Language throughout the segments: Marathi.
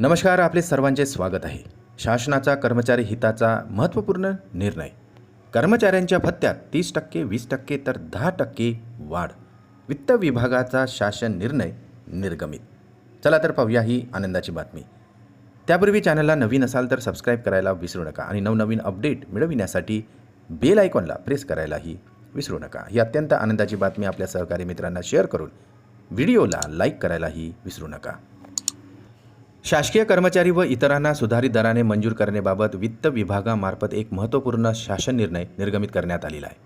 नमस्कार आपले सर्वांचे स्वागत आहे. शासनाचा कर्मचारी हिताचा महत्त्वपूर्ण निर्णय. कर्मचाऱ्यांच्या भत्त्यात तीस टक्के वीस टक्के तर दहा टक्के वाढ. वित्त विभागाचा शासन निर्णय निर्गमित. चला तर पाहूया ही आनंदाची बातमी. त्यापूर्वी चॅनलला नवीन असाल तर सबस्क्राईब करायला विसरू नका आणि नवनवीन अपडेट मिळविण्यासाठी बेल आयकॉनला प्रेस करायलाही विसरू नका. ही अत्यंत आनंदाची बातमी आपल्या सहकारी मित्रांना शेअर करून व्हिडिओला लाईक करायलाही विसरू नका. शासकीय कर्मचारी व इतरांना सुधारित दराने मंजूर करण्याबाबत वित्त विभागामार्फत एक महत्त्वपूर्ण शासन निर्णय निर्गमित करण्यात आलेला आहे.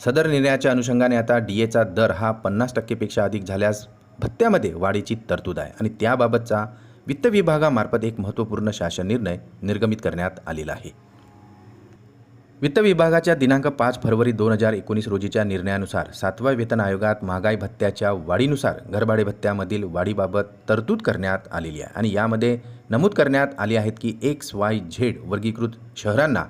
सदर निर्णयाच्या अनुषंगाने आता डी एचा दर हा पन्नास टक्केपेक्षा अधिक झाल्यास भत्त्यामध्ये वाढीची तरतूद आहे आणि त्याबाबतचा वित्त विभागामार्फत एक महत्त्वपूर्ण शासन निर्णय निर्गमित करण्यात आलेला आहे. वित्त विभागाच्या दिनांक पाच फरवरी दोन हजार एकोणीस रोजीच्या निर्णयानुसार सातव्या वेतन आयोगात महागाई भत्त्याच्या वाढीनुसार घरभाडे भत्त्यामधील वाढीबाबत तरतूद करण्यात आलेली आहे. आणि यामध्ये नमूद करण्यात आले आहेत की एक्स वाय झेड वर्गीकृत शहरांना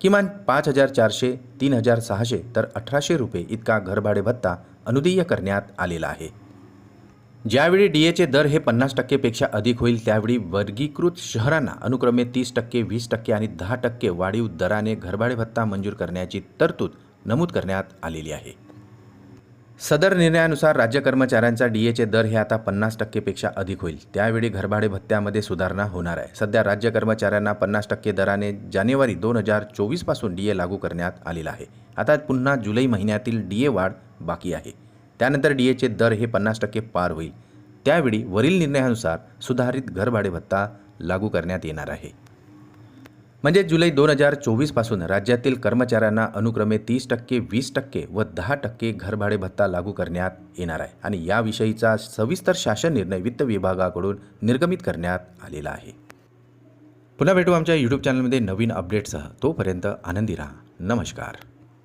किमान पाच हजार चारशे तीन हजार सहाशे तर अठराशे रुपये इतका घरभाडे भत्ता अनुदेय करण्यात आलेला आहे. ज्यावेळी डी एचे दर हे पन्नास टक्केपेक्षा अधिक होईल त्यावेळी वर्गीकृत शहरांना अनुक्रमे तीस टक्के वीस टक्के आणि दहा टक्के वाढीव दराने घरभाडे भत्ता मंजूर करण्याची तरतूद नमूद करण्यात आलेली आहे. सदर निर्णयानुसार राज्य कर्मचाऱ्यांचा डी एचे दर हे आता पन्नास टक्केपेक्षा अधिक होईल. त्यावेळी घरभाडे भत्त्यामध्ये सुधारणा होणार आहे. सध्या राज्य कर्मचाऱ्यांना पन्नास टक्के दराने जानेवारी दोन हजार चोवीसपासून डी ए लागू करण्यात आलेला आहे. आता पुन्हा जुलै महिन्यातील डी ए वाढ बाकी आहे. त्यानंतर डी एचे दर हे पन्नास टक्के पार होईल. त्यावेळी वरील निर्णयानुसार सुधारित घरभाडे भत्ता लागू करण्यात येणार आहे. म्हणजे जुलै दोन हजार चोवीसपासून राज्यातील कर्मचाऱ्यांना अनुक्रमे तीस टक्के वीस टक्के व दहा टक्के घरभाडे भत्ता लागू करण्यात येणार आहे आणि याविषयीचा सविस्तर शासन निर्णय वित्त विभागाकडून निर्गमित करण्यात आलेला आहे. पुन्हा भेटू आमच्या यूट्यूब चॅनलमध्ये नवीन अपडेटसह तोपर्यंत आनंदी राहा. नमस्कार.